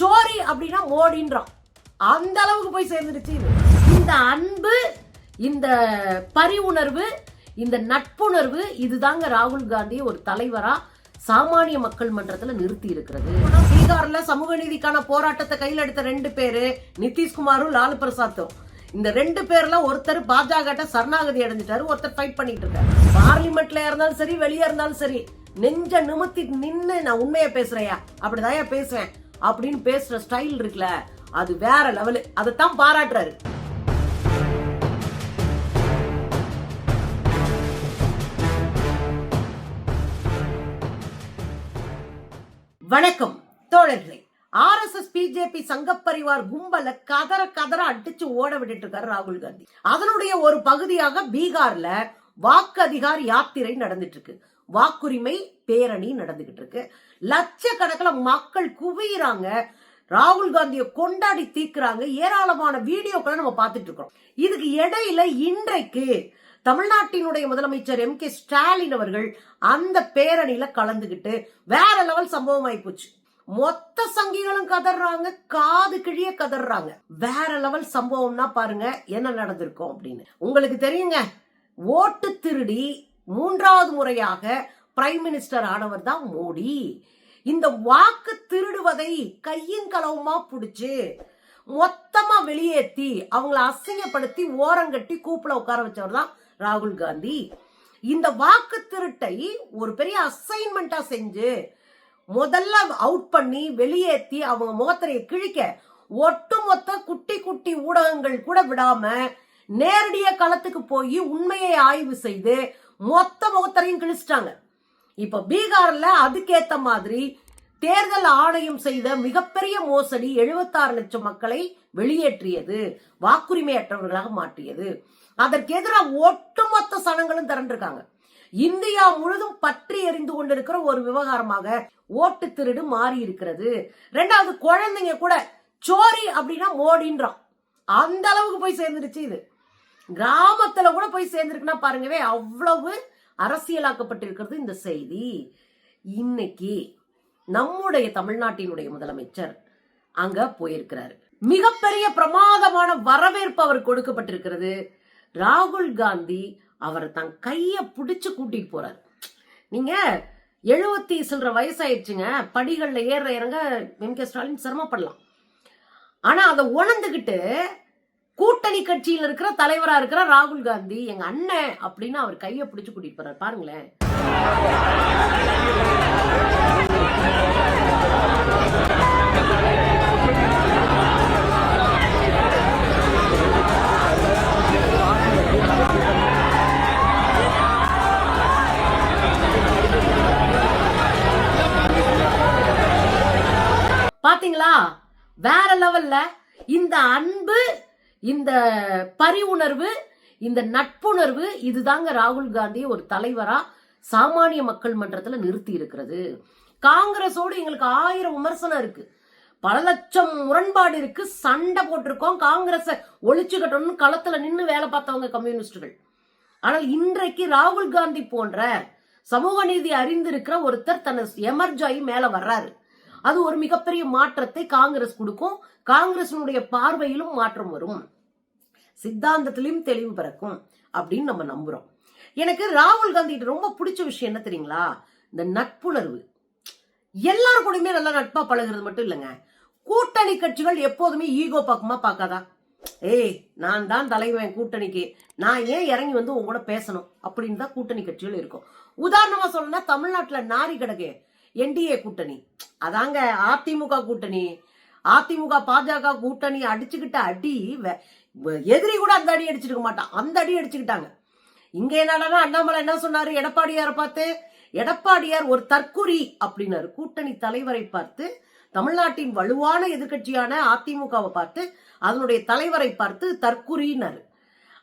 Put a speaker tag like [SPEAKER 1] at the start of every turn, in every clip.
[SPEAKER 1] சோரி அப்படின்னா மோடின்றான் அந்த அளவுக்கு போய் சேர்ந்துருச்சு இது. இந்த அன்பு இந்த பரிவுணர்வு இந்த நட்புணர்வு இதுதாங்க ராகுல் காந்தி ஒரு தலைவரா சாமானிய மக்கள் மன்றத்தில் நிறுத்தி இருக்கிறது பீகார்ல சமூக நீதிக்கான போராட்டத்தை கையில் எடுத்த ரெண்டு பேரு நிதிஷ்குமாரும் லாலு பிரசாத்தும் இந்த ரெண்டு பேர்ல ஒருத்தர் பாஜக சரணாகதி அடைஞ்சிட்டாரு ஒருத்தர் ஃபைட் பண்ணிட்டு இருக்காரு பார்லிமெண்ட்ல இருந்தாலும் சரி வெளியே இருந்தாலும் சரி நெஞ்ச நிமித்தி நின்று நான் உண்மையை பேசுறேயா அப்படிதான் பேசுவேன். அப்படின்னு பேசுற ஸ்டைல் இருக்குல்ல அது வேற லெவலு அதைத்தான் பாராட்டுறாரு. வணக்கம் தோழர்களே. ஆர்எஸ்எஸ் பிஜேபி சங்கப்பரிவார் கும்பல கதற கதற அடிச்சு ஓட விட்டுட்டு இருக்காரு ராகுல் காந்தி. அதனுடைய ஒரு பகுதியாக பீகார்ல வாக்கு அதிகார் யாத்திரை நடந்துட்டு இருக்கு. வாக்குரிமை பேரணி நடந்துகிட்டு இருக்கு. லட்சக்கணக்கில் மக்கள் குவியறாங்க. ராகுல் காந்தியை கொண்டாடி தீக்குறாங்க ஏராளமான வீடியோக்களை நம்ம பார்த்துட்டு இருக்கோம் இதுக்கு இடையில இன்றைக்கு தமிழ்நாட்டினுடைய முதலமைச்சர் எம் கே ஸ்டாலின் அவர்கள் அந்த பேரணியில கலந்துகிட்டு வேற லெவல் சம்பவம் ஆயிப்போச்சு மொத்த சங்கிகளும் கதறாங்க. காது கிழிய கதறாங்க. வேற லெவல் சம்பவம்னா பாருங்க என்ன நடந்திருக்கும் அப்படின்னு. உங்களுக்கு தெரியுங்க ஓட்டு திருடி மூன்றாவது முறையாக பிரைம் மினிஸ்டர் ஆனவர் தான் மோடி. இந்த வாக்கு திருடுவதை கையும் களவுமா பிடிச்சி மொத்தமா வெளியேற்றி அவங்கள அசிங்கப்படுத்தி ஓரங்கட்டி கூப்பிட உட்கார வச்சவர் தான் ராகுல் காந்தி. இந்த வாக்கு திருட்டை ஒரு பெரிய அசைன்மெண்டா செஞ்சு முதல்ல அவுட் பண்ணி வெளியேற்றி அவங்க முகத்திரையை கிழிக்க ஒட்டுமொத்த குட்டி குட்டி ஊடகங்கள் கூட விடாம நேரடிய களத்துக்கு போய் உண்மையை ஆய்வு செய்து மொத்த முகத்தரையும் கிழிச்சிட்டாங்க. இப்ப பீகார்ல அதுக்கேத்த மாதிரி தேர்தல் ஆணையம் செய்த மிகப்பெரிய மோசடி 76 லட்சம் மக்களை வெளியேற்றியது வாக்குரிமையற்றவர்களாக மாற்றியது. அதற்கு எதிராக ஒட்டுமொத்த சனங்களும் திரண்டிருக்காங்க. இந்தியா முழுதும் பற்றி எறிந்து கொண்டிருக்கிற ஒரு விவகாரமாக ஓட்டு திருடு மாறி இருக்கிறது ரெண்டாவது குழந்தைங்க கூட சோரி அப்படின்னா மோடின்றான். அந்த அளவுக்கு போய் சேர்ந்துருச்சு இது. கிராமத்துல கூட போய் சேர்ந்திருக்குன்னா பாருங்கவே அவ்வளவு அரசியலாக்கப்பட்டிருக்கிறது இந்த செய்தி. இன்னைக்கு நம்முடைய தமிழ்நாட்டினுடைய முதலமைச்சர் அங்க போயிருக்கிறாரு. மிகப்பெரிய பிரமாதமான வரவேற்பு அவர் கொடுக்கப்பட்டிருக்கிறது. ராகுல் காந்தி அவர் தன் கைய பிடிச்சு கூட்டிட்டு போறாரு. நீங்க எழுபத்தி சில்லற வயசாயிடுச்சுங்க படிகள்ல ஏற இறங்க எம் கே ஸ்டாலின் சிரமப்படலாம். ஆனா அதை உணர்ந்துகிட்டு கூட்டணி கட்சியில் இருக்கிற தலைவரா இருக்கிற ராகுல் காந்தி எங்க அண்ணன் அப்படின்னு அவர் கைய பிடிச்சு கூட்டிட்டு போறாரு. பாருங்களேன். பாத்தீங்களா? வேற லெவல்ல இந்த அன்பு இந்த பரிவுணர்வு இந்த நட்புணர்வு இதுதாங்க ராகுல் காந்தி ஒரு தலைவரா சாமானிய மக்கள் மன்றத்துல நிறுத்தி இருக்கிறது காங்கிரஸோடு எங்களுக்கு ஆயிரம் விமர்சனம் இருக்கு. பல லட்சம் முரண்பாடு இருக்கு. சண்டை போட்டிருக்கோம். காங்கிரஸை ஒழிச்சு கட்டணும்னு களத்துல நின்று வேலை பார்த்தவங்க கம்யூனிஸ்டுகள். ஆனால் இன்றைக்கு ராகுல் காந்தி போன்ற சமூக நீதி அறிந்திருக்கிற ஒருத்தர் தன்னை எமர்ஜாயி மேல வர்றாரு. அது ஒரு மிகப்பெரிய மாற்றத்தை காங்கிரஸ் கொடுக்கும். காங்கிரசினுடைய பார்வையிலும் மாற்றம் வரும். சித்தாந்தத்திலையும் தெளிவு பிறக்கும் அப்படின்னு நம்ம நம்புறோம். எனக்கு ராகுல் காந்தி ரொம்ப பிடிச்ச விஷயம் என்ன தெரியுங்களா? இந்த நட்புணர்வு. எல்லாரும் கூடயுமே நல்லா நட்பா பழகுறது மட்டும் இல்லைங்க. கூட்டணி கட்சிகள் எப்போதுமே ஈகோ பக்கமா பார்க்காதா? ஏய் நான் தான் தலைவன் கூட்டணிக்கு. நான் ஏன் இறங்கி வந்து உங்க கூட பேசணும்? அப்படின்னு தான் கூட்டணி கட்சிகள் இருக்கும். உதாரணமா சொல்லணும்னா தமிழ்நாட்டுல நாரி கிடக்கு. என்டிஏ கூட்டணி. அதாங்க அதிமுக கூட்டணி. அதிமுக பாஜக கூட்டணி அடிச்சுக்கிட்ட அடி வெ- எதிரி கூட அந்த அடி அடிச்சிருக்க மாட்டான் அந்த அடி அடிச்சுக்கிட்டாங்க. இங்க என்னடா அண்ணாமலை என்ன சொன்னாரு? எடப்பாடியாரை பார்த்து எடப்பாடியார் ஒரு தற்குறி அப்படின்னாரு. கூட்டணி தலைவரை பார்த்து தமிழ்நாட்டின் வலுவான எதிர்கட்சியான அதிமுகவை பார்த்து அதனுடைய தலைவரை பார்த்து தற்குறின்னாரு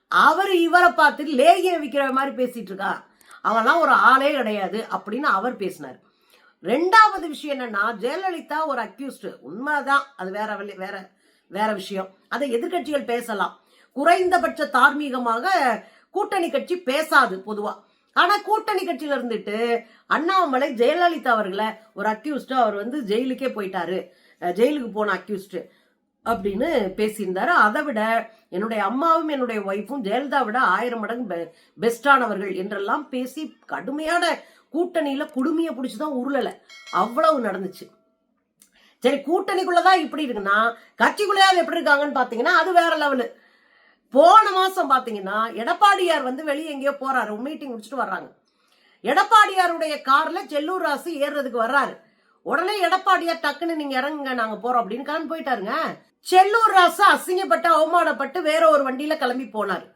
[SPEAKER 1] அவர் இவரை பார்த்து லேகிய விற்கிற மாதிரி பேசிட்டு இருக்கா. அவன்லாம் ஒரு ஆளே கிடையாது அப்படின்னு அவர் பேசினார். ரெண்டாவது விஷயம் என்னன்னா ஜெயலலிதா ஒரு அக்யூஸ்டு உண்மைதான். அது வேற வழி- வேற வேற விஷயம். அதை எதிர்க்கட்சிகள் பேசலாம். குறைந்தபட்ச தார்மீகமாக கூட்டணி கட்சி பேசாது பொதுவா. ஆனா கூட்டணி கட்சியில இருந்துட்டு அண்ணாமலை ஜெயலலிதா அவர்களை ஒரு அக்யூஸ்டு அவர் வந்து ஜெயிலுக்கே போயிட்டாரு. ஜெயிலுக்கு போன அக்யூஸ்டு அப்படின்னு பேசியிருந்தாரு. அதை விட என்னுடைய அம்மாவும் என்னுடைய ஒய்ஃபும் ஜெயலலிதா விட ஆயிரம் மடங்கு பெ- பெஸ்டானவர்கள் என்றெல்லாம் பேசி கடுமையான கூட்டணியில குடுமையை பிடிச்சிதான் உருளல. அவ்வளவு நடந்துச்சு. சரி கூட்டணிக்குள்ளதான் இப்படி இருக்குன்னா கட்சிக்குள்ளேயாவது எப்படி இருக்காங்கன்னு பாத்தீங்கன்னா அது வேற லெவலு போன மாசம் பாத்தீங்கன்னா எடப்பாடியார் வந்து வெளியே எங்கேயோ போறாரு. மீட்டிங் முடிச்சுட்டு வர்றாங்க. எடப்பாடியாருடைய கார்ல செல்லூர் ராசு ஏறுறதுக்கு வர்றாரு. உடனே எடப்பாடியார் டக்குன்னு நீங்க இறங்குங்க நாங்க போறோம் அப்படின்னு கிளம்பி போயிட்டாருங்க. செல்லூர் ராசு அசிங்கப்பட்டு அவமானப்பட்டு வேற ஒரு வண்டியில கிளம்பி போனாரு.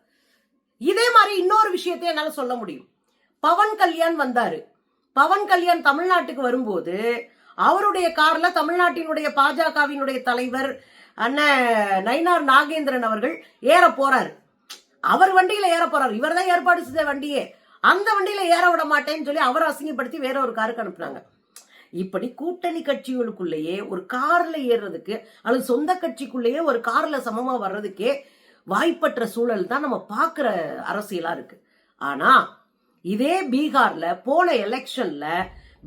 [SPEAKER 1] இதே மாதிரி இன்னொரு விஷயத்தை என்னால சொல்ல முடியும். பவன் கல்யாண் வந்தாரு. பவன் கல்யாண் தமிழ்நாட்டுக்கு வரும்போது அவருடைய கார்ல தமிழ்நாட்டினுடைய பாஜகவினுடைய தலைவர் அண்ணன் நயினார் நாகேந்திரன் அவர்கள் ஏற போறாரு. அவர் வண்டியில ஏற போறாரு. இவர் தான் ஏற்பாடு செய்த வண்டியே. அந்த வண்டியில ஏற விட மாட்டேன்னு சொல்லி அவரை அசிங்கப்படுத்தி வேற ஒரு காருக்கு அனுப்புனாங்க. இப்படி கூட்டணி கட்சிகளுக்குள்ளேயே ஒரு கார்ல ஏறுறதுக்கு அல்லது சொந்த கட்சிக்குள்ளேயே ஒரு கார்ல சமமா வர்றதுக்கே வாய்ப்பற்ற சூழல் தான் நம்ம பார்க்குற அரசியலா இருக்கு. ஆனா இதே பீகார்ல போன எலெக்ஷன்ல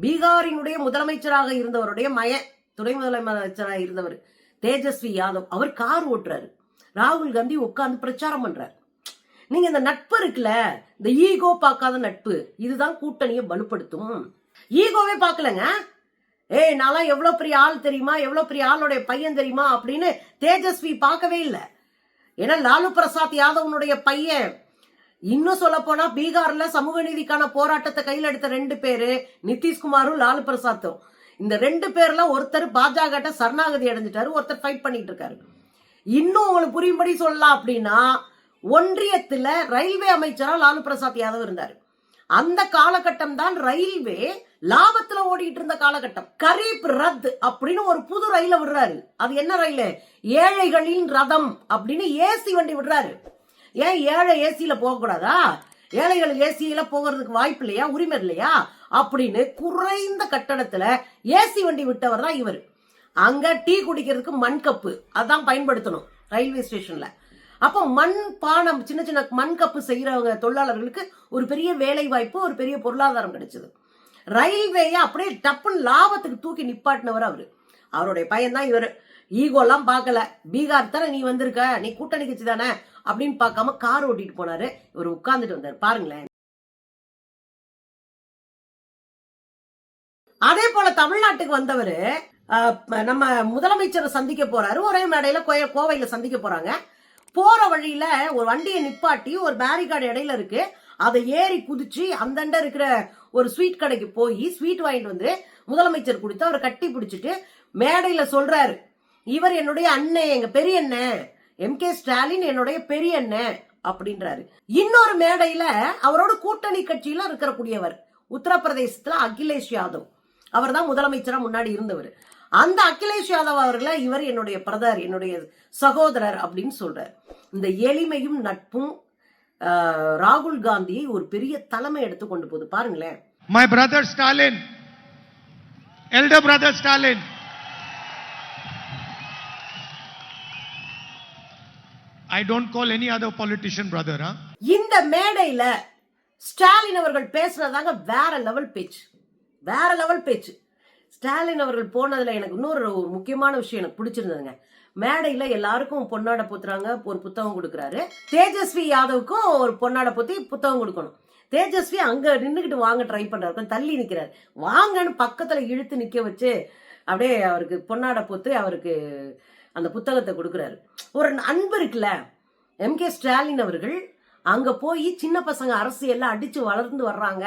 [SPEAKER 1] பீகாரினுடைய முதலமைச்சராக இருந்தவருடைய மய துணை முதலமைச்சராக இருந்தவர் தேஜஸ்வி யாதவ் அவர் கார் ஓட்டுறாரு. ராகுல் காந்தி உட்கார்ந்து பிரச்சாரம் பண்றாரு. நீங்க இந்த நட்பு இருக்குல்ல இந்த ஈகோ பார்க்காத நட்பு இதுதான் கூட்டணியை வலுப்படுத்தும். ஈகோவே பார்க்கலங்க. ஏய் நான்லாம் எவ்வளோ பெரிய ஆள் தெரியுமா? எவ்வளோ பெரிய ஆளுடைய பையன் தெரியுமா? அப்படின்னு தேஜஸ்வி பார்க்கவே இல்லை. ஏன்னா லாலு பிரசாத் யாதவனுடைய பையன். இன்னும் சொல்ல போனா பீகார்ல சமூக நீதிக்கான போராட்டத்தை கையில் எடுத்த ரெண்டு பேரு நிதிஷ்குமாரும் லாலு பிரசாத்தும். இந்த ரெண்டு பேர்ல ஒருத்தர் பாஜக சரணாகதி அடைஞ்சிட்டாரு ஒருத்தர் ஃபைட் பண்ணிட்டு இருக்காரு இன்னும் உங்களுக்கு புரியும்படி சொல்லலாம் அப்படின்னா ஒன்றியத்துல ரயில்வே அமைச்சரா லாலு பிரசாத் யாதவ் இருந்தார். அந்த காலகட்டம் தான் ரயில்வே லாபத்துல ஓடிட்டு இருந்த காலகட்டம். கரீப் ரத் அப்படின்னு ஒரு புது ரயில விடுறாரு. அது என்ன ரயில்? ஏழைகளின் ரதம் அப்படின்னு ஏசி வண்டி விடுறாரு. ஏன் ஏழை ஏசியில போக கூடாதா? ஏழைகள் ஏசியில போகிறதுக்கு வாய்ப்பு இல்லையா? உரிமை இல்லையா? அப்படின்னு குறைந்த கட்டணத்துல ஏசி வண்டி விட்டவர் தான் இவர். அங்க டீ குடிக்கிறதுக்கு மண் கப்பு. அதான் பயன்படுத்தணும் ரயில்வே ஸ்டேஷன்ல. அப்போ மண் பானம் சின்ன சின்ன மண் கப்பு செய்யறவங்க தொழிலாளர்களுக்கு ஒரு பெரிய வேலை வாய்ப்பு ஒரு பெரிய பொருளாதாரம் கிடைச்சது. ரயில்வேயை அப்படியே டப்புன்னு லாபத்துக்கு தூக்கி நிப்பாட்டினவர் அவரு. அவருடைய பையன்தான் இவர். ஈகோலாம் பார்க்கல. பீகார் தானே நீ வந்திருக்க? நீ கூட்டணி கட்சி தானே? அப்படின்னு பார்க்காம கார் ஓட்டிட்டு போனாரு. இவர் உட்கார்ந்துட்டு வந்தார். பாருங்களேன். அதே போல தமிழ்நாட்டுக்கு வந்தவர் நம்ம முதலமைச்சரை சந்திக்க போறாரு. ஒரே மேடையில கோய- கோவையில சந்திக்க போறாங்க. போற வழியில ஒரு வண்டியை நிப்பாட்டி ஒரு பேரிகார்டு இடையில இருக்கு. அதை ஏறி குதிச்சு அந்தண்ட இருக்கிற ஒரு ஸ்வீட் கடைக்கு போய் ஸ்வீட் வாங்கிட்டு வந்து முதலமைச்சர் கொடுத்து அவரை கட்டி பிடிச்சிட்டு மேடையில் சொல்றாரு. இவர் என்னுடைய அண்ணன் எங்க பெரிய அண்ணன் எம் கே ஸ்டாலின் என்னுடைய பெரிய அண்ணன் அப்படின்றாரு. இன்னொரு மேடையில அவரோட கூட்டணி கட்சியில இருக்கக்கூடியவர் உத்தரப்பிரதேசத்துல அகிலேஷ் யாதவ். அவர் தான் முதலமைச்சரா முன்னாடி இருந்தவர். அந்த அகிலேஷ் யாதவ் அவர்களை இவர் என்னுடைய பிரதர் என்னுடைய சகோதரர் அப்படின்னு சொல்றார். இந்த எளிமையும் நட்பும் ராகுல் காந்தியை ஒரு பெரிய தலைமை எடுத்து கொண்டு போகுது. பாருங்களேன்.
[SPEAKER 2] Brother Stalin, elder brother Stalin, I don't call any other politician brother, huh?
[SPEAKER 1] இந்த மேடையில ஸ்டாலின் அவர்கள் பேசுனதாங்க வேற லெவல் பேச்சு வேற லெவல் பேச்சு ஸ்டாலின் அவர்கள் போனதுல எனக்கு இன்னொரு முக்கியமான விஷயம் எனக்கு பிடிச்சிருந்ததுங்க. மேடையில எல்லாருக்கும் பொன்னாடை போத்துறாங்க ஒரு புத்தகம் கொடுக்குறாரு. தேஜஸ்வி யாதவுக்கும் ஒரு பொன்னாடை போத்தி புத்தகம் கொடுக்கணும். தேஜஸ்வி அங்க நின்றுக்கிட்டு வாங்க ட்ரை பண்றாரு. கொஞ்சம் தள்ளி நிக்கிறாரு. வாங்கன்னு பக்கத்துல இழுத்து நிக்க வச்சு அப்படியே அவருக்கு பொன்னாடை போத்து அவருக்கு அந்த புத்தகத்தை கொடுக்குறாரு. ஒரு அன்பு இருக்குல்ல எம் கே ஸ்டாலின் அவர்கள் அங்க போய் சின்ன பசங்க அரசியல்ல அடிச்சு வளர்ந்து வர்றாங்க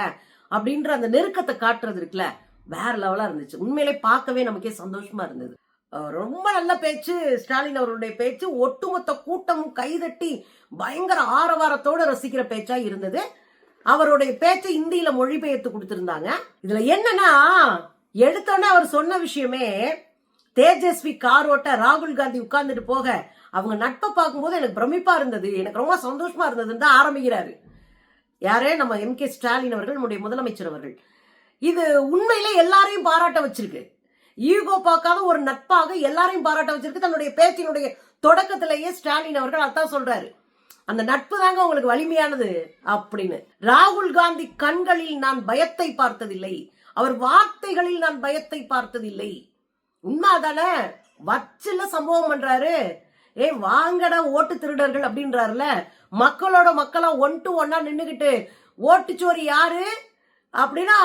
[SPEAKER 1] அப்படின்ற அந்த நெருக்கத்தை காட்டுறது இருக்குல்ல வேற லெவலா இருந்துச்சு. உண்மையிலே பார்க்கவே நமக்கே சந்தோஷமா இருந்தது. ரொம்ப நல்ல பேச்சு. ஸ்டாலின் அவருடைய பேச்சு ஒட்டுமொத்த கூட்டமும் கைதட்டி பயங்கர ஆரவாரத்தோடு ரசிக்கிற பேச்சா இருந்தது. அவருடைய பேச்சை இந்தியில மொழிபெயர்த்து கொடுத்திருந்தாங்க. இதுல என்னன்னா எடுத்தோன்னே அவர் சொன்ன விஷயமே தேஜஸ்வி கார் ஓட்ட ராகுல் காந்தி உட்கார்ந்துட்டு போக அவங்க நட்பை பார்க்கும்போது எனக்கு பிரமிப்பா இருந்தது. எனக்கு ரொம்ப சந்தோஷமா இருந்ததுன்னு தான் ஆரம்பிக்கிறாரு. யாரே? நம்ம எம் கே ஸ்டாலின் அவர்கள் நம்முடைய முதலமைச்சர் அவர்கள். இது உண்மையிலே எல்லாரையும் பாராட்ட வச்சிருக்கு. ஈகோ பார்க்காத ஒரு நட்பாக எல்லாரையும் பாராட்ட வச்சிருக்கு. தன்னுடைய பேச்சினுடைய தொடக்கத்திலேயே ஸ்டாலின் அவர்கள் அதான் சொல்றாரு. அந்த நட்பு தாங்க உங்களுக்கு வலிமையானது அப்படின்னு. ராகுல் காந்தி கண்களில் நான் பயத்தை பார்த்ததில்லை. அவர் வார்த்தைகளில் நான் பயத்தை பார்த்ததில்லை. உண்மை அதானே வச்சில சம்பவம் பண்றாரு. ஏ வாங்கட ஓட்டு திருடர்கள் அப்படின்றாருல. மக்களோட மக்களா ஒன் டு ஒன்னா நின்னுகிட்டு ஓட்டுச்சோரி யாரு? அப்படின்னா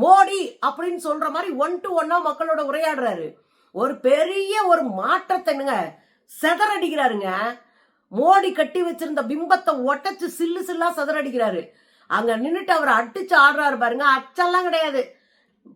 [SPEAKER 1] மோடி அப்படின்னு சொல்ற மாதிரி ஒன் டு ஒன்னா மக்களோட உரையாடுறாரு. ஒரு பெரிய ஒரு மாற்றத்தைனுங்க செதறடிக்கிறாருங்க. மோடி கட்டி வச்சிருந்த பிம்பத்தை ஒட்டச்சு சில்லு சில்லா செதறடிக்கிறாரு. அங்க நின்றுட்டு அவர் அடிச்சு ஆடுறாரு பாருங்க அச்செல்லாம் கிடையாது.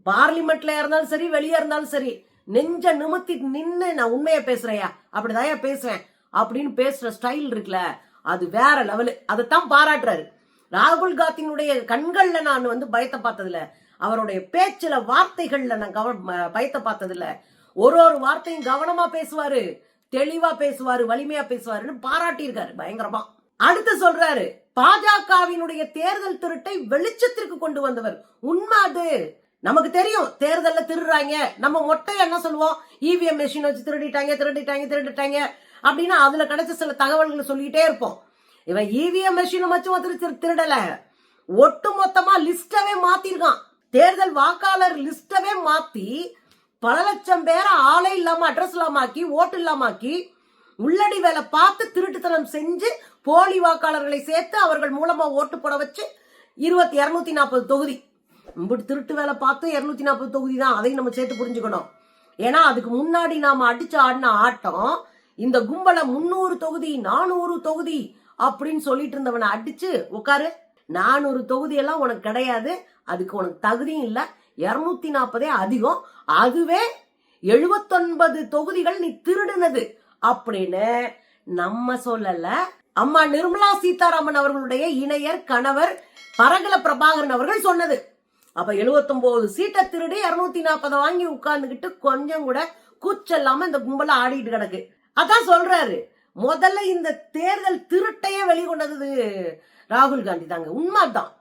[SPEAKER 1] பார்லிமெண்ட்ல இருந்தாலும் சரி வெளியே இருந்தாலும் சரி நெஞ்ச நிமித்தி நின்று நான் உண்மையை பேசுறையா அப்படிதான் பேசுவேன் அப்படின்னு பேசுற ஸ்டைல் இருக்குல்ல அது வேற லெவலு அதைத்தான் பாராட்டுறாரு. ராகுல் காந்தியினுடைய கண்கள்ல நான் வந்து பயத்தை பார்த்ததில்ல. அவருடைய பேச்சுல வார்த்தைகள்ல நான் கவன பயத்தை பார்த்ததில்ல. ஒரு ஒரு வார்த்தையும் கவனமா பேசுவாரு. தெளிவா பேசுவாரு வலிமையா பேசுவாருன்னு பாராட்டியிருக்காரு பயங்கரமா. அடுத்து சொல்றாரு பாஜகவினுடைய தேர்தல் திருட்டை வெளிச்சத்திற்கு கொண்டு வந்தவர். உண்மை அது. நமக்கு தெரியும் தேர்தல்ல திருடுறாங்க. நம்ம மொட்டை என்ன சொல்லுவோம்? இவிஎம் மெஷின் வச்சு திருடிட்டாங்க திருடிட்டாங்க திருடிட்டாங்க அப்படின்னு அதுல கிடைச்ச சில தகவல்களை சொல்லிட்டே இருப்போம். இவன் இவிஎம் மெஷினை வச்சு ஒருத்தர் திருடல. ஒட்டு மொத்தமா லிஸ்டவே மாத்திருக்கான். தேர்தல் வாக்காளர் லிஸ்டவே மாத்தி பல லட்சம் பேரை ஆளே இல்லாம அட்ரஸ் இல்லாம ஆக்கி ஓட்டு இல்லாம ஆக்கி உள்ளடி வேலை பார்த்து திருட்டுத்தனம் செஞ்சு போலி வாக்காளர்களை சேர்த்து அவர்கள் மூலமா ஓட்டு போட வச்சு இருபத்தி இருநூத்தி நாற்பது தொகுதி. இப்படி திருட்டு வேலை பார்த்து இருநூத்தி நாற்பது தொகுதி தான். அதையும் நம்ம சேர்த்து புரிஞ்சுக்கணும். ஏன்னா அதுக்கு முன்னாடி நாம அடிச்சு ஆடின ஆட்டம் இந்த கும்பலை முன்னூறு தொகுதி நானூறு தொகுதி அப்படின்னு சொல்லிட்டு இருந்தவனை அடிச்சு உட்காரு நானூறு தொகுதியெல்லாம் உனக்கு கிடையாது. அதுக்கு உனக்கு தகுதியும் இல்லை. இரநூத்தி நாற்பதே அதிகம். அதுவே எழுபத்தொன்பது தொகுதிகள் நீ திருடுனது அப்படின்னு நம்ம சொல்லல. அம்மா நிர்மலா சீதாராமன் அவர்களுடைய இணையர் கணவர் பரகல பிரபாகரன் அவர்கள் சொன்னது. அப்ப 79 சீட்டை திருடி இருநூத்தி நாற்பதை வாங்கி உட்கார்ந்துகிட்டு கொஞ்சம் கூட கூச்சல்லாம இந்த கும்பல ஆடிட்டு கிடக்கு. அதான் சொல்றாரு. முதல்ல இந்த தேர்தல் திருட்டையே வெளிக்கொண்டது ராகுல் காந்தி தாங்க. உண்மைதான்.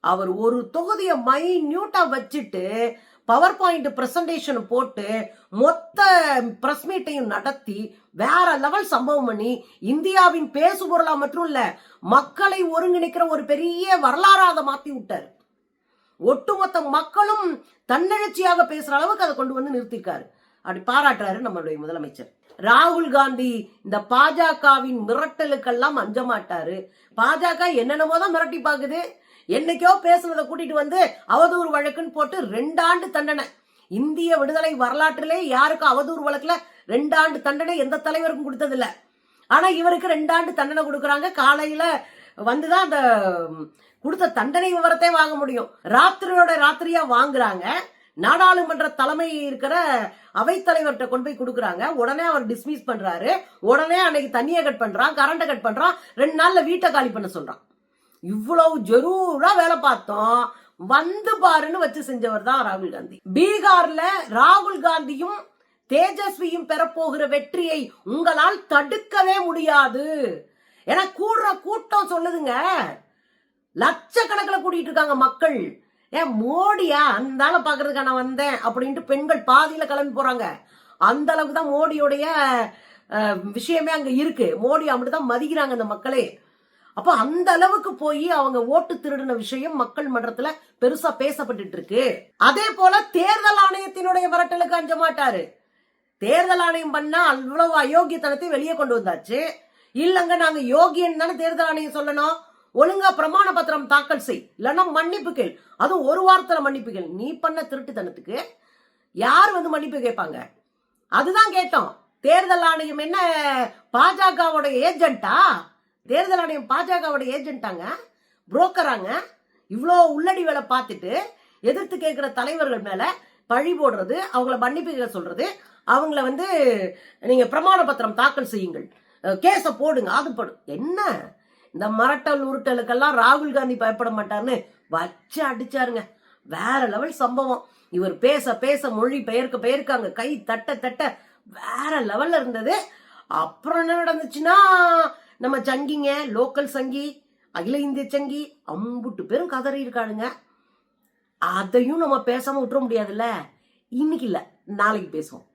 [SPEAKER 1] அவர் ஒரு தொகுதியை மைன்யூட்டா வச்சுட்டு பவர் பாயிண்ட் பிரசன்டேஷன் போட்டு மொத்த பிரஸ் மீட்டையும் நடத்தி வேற லெவல் சம்பவம் பண்ணி இந்தியாவின் பேசு பொருளா மட்டும் இல்ல மக்களை ஒருங்கிணைக்கிற ஒரு பெரிய வரலாறாத அதை மாத்தி விட்டாரு. ஒட்டுமொத்த மக்களும் தன்னெழுச்சியாக பேசுற அளவுக்கு அதை கொண்டு வந்து நிறுத்திருக்காரு. அப்படி பாராட்டுறாரு நம்மளுடைய முதலமைச்சர். ராகுல் காந்தி இந்த பாஜகவின் மிரட்டலுக்கெல்லாம் அஞ்ச மாட்டாரு பாஜக என்னென்னமோ தான் மிரட்டி பாக்குது. என்னைக்கோ பேசுனதை கூட்டிட்டு வந்து அவதூறு வழக்குன்னு போட்டு ரெண்டாண்டு தண்டனை. இந்திய விடுதலை வரலாற்றிலே யாருக்கும் அவதூறு வழக்குல ரெண்டாண்டு தண்டனை எந்த தலைவருக்கும் கொடுத்ததில்ல. ஆனா இவருக்கு ரெண்டாண்டு தண்டனை கொடுக்குறாங்க. காலையில வந்துதான் அந்த கொடுத்த தண்டனை விவரத்தை வாங்க முடியும். ராத்திரியோட ராத்திரியா வாங்குறாங்க. நாடாளுமன்ற தலைமை இருக்கிற அவைத்தலைவர்கிட்ட கொண்டு போய் கொடுக்குறாங்க. உடனே அவர் டிஸ்மிஸ் பண்றாரு. உடனே அன்னைக்கு தண்ணியை கட் பண்றான் கரண்ட்டை கட் பண்றான். ரெண்டு நாள்ல வீட்டை காலி பண்ண சொல்றான். இவ்வளவு ஜரூரா வேலை பார்த்தோம். வந்து பாருன்னு வச்சு செஞ்சவர் தான் ராகுல் காந்தி. பீகார்ல ராகுல் காந்தியும் தேஜஸ்வியும் பெறப்போகிற வெற்றியை உங்களால் தடுக்கவே முடியாது. ஏன்னா கூடுற கூட்டம் சொல்லுதுங்க. லட்சக்கணக்கில் கூட்டிட்டு இருக்காங்க மக்கள். ஏன் மோடியா? அந்த ஆளை பாக்குறதுக்கா நான் வந்தேன் அப்படின்ட்டு பெண்கள் பாதியில கிளம்பி போறாங்க. அந்த அளவுக்கு தான் மோடியோடைய விஷயமே அங்க இருக்கு. மோடி அப்படிதான் மதிக்கிறாங்க அந்த மக்களே. அப்போ அந்த அளவுக்கு போய் அவங்க ஓட்டு திருடின விஷயம் மக்கள் மன்றத்துல பெருசா பேசப்பட்டு இருக்கு அதே போல தேர்தல் ஆணையத்தினுடைய மிரட்டலுக்கு அஞ்ச மாட்டாரு. தேர்தல் ஆணையம் பண்ணா அவ்வளவு அயோக்கியத்தனத்தை வெளியே கொண்டு வந்தாச்சு. இல்லங்க நாங்க யோகியன் தானே தேர்தல் ஆணையம் சொல்லணும். ஒழுங்கா பிரமாண பத்திரம் தாக்கல் செய். இல்லைன்னா மன்னிப்பு கேள். அதுவும் ஒரு வாரத்தில் மன்னிப்பு கேள். நீ பண்ண திருட்டுத்தனத்துக்கு யார் வந்து மன்னிப்பு கேட்பாங்க? அதுதான் கேட்டோம். தேர்தல் ஆணையம் என்ன பாஜகவோட ஏஜென்ட்டா? தேர்தல் ஆணையம் பாஜகவோட ஏஜென்ட்டாங்க? புரோக்கராங்க? இவ்வளோ உள்ளடி வேலை பார்த்துட்டு எதிர்த்து கேட்குற தலைவர்கள் மேலே பழி போடுறது அவங்கள மன்னிப்பு கே சொல்றது அவங்கள வந்து நீங்கள் பிரமாண பத்திரம் தாக்கல் செய்யுங்கள். கேஸை போடுங்க. அது போடு. என்ன? இந்த மரட்டல் உருட்டலுக்கெல்லாம் ராகுல் காந்தி பயப்பட மாட்டார்னு வச்சு அடிச்சாருங்க. வேற லெவல் சம்பவம். இவர் பேச பேச மொழி பெயர்க்க பெயர்க்காங்க. கை தட்ட தட்ட வேற லெவல்ல இருந்தது. அப்புறம் என்ன நடந்துச்சுன்னா நம்ம சங்கிங்க லோக்கல் சங்கி அகில இந்திய சங்கி அம்புட்டு பேரும் கதறி இருக்கானுங்க. அதையும் நம்ம பேசாம விட்டுற முடியாதுல்ல? இன்னைக்கு இல்ல. நாளைக்கு பேசுவோம்.